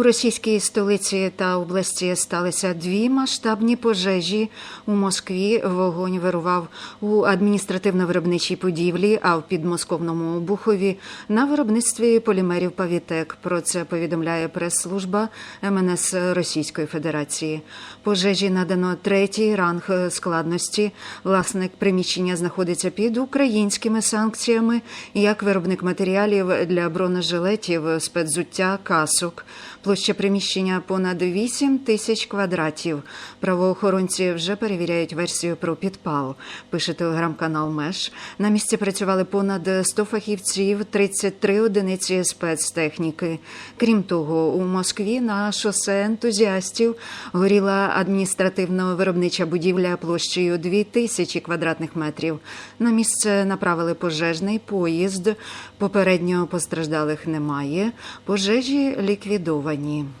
У російській столиці та області сталися дві масштабні пожежі. У Москві вогонь вирував у адміністративно-виробничій будівлі, а в підмосковному Обухові на виробництві полімерів Павітек. Про це повідомляє прес-служба МНС Російської Федерації. Пожежі надано третій ранг складності. Власник приміщення знаходиться під українськими санкціями, як виробник матеріалів для бронежилетів, спецзуття, касок. Площа приміщення понад 8 тисяч квадратів. Правоохоронці вже перевіряють версію про підпал. Пише телеграм-канал Меш. На місці працювали понад 100 фахівців, 33 одиниці спецтехніки. Крім того, у Москві на шосе ентузіастів горіла адміністративно-виробнича будівля площею 2 тисячі квадратних метрів. На місце направили пожежний поїзд. Попередньо постраждалих немає. Пожежі ліквідовані зруйновані.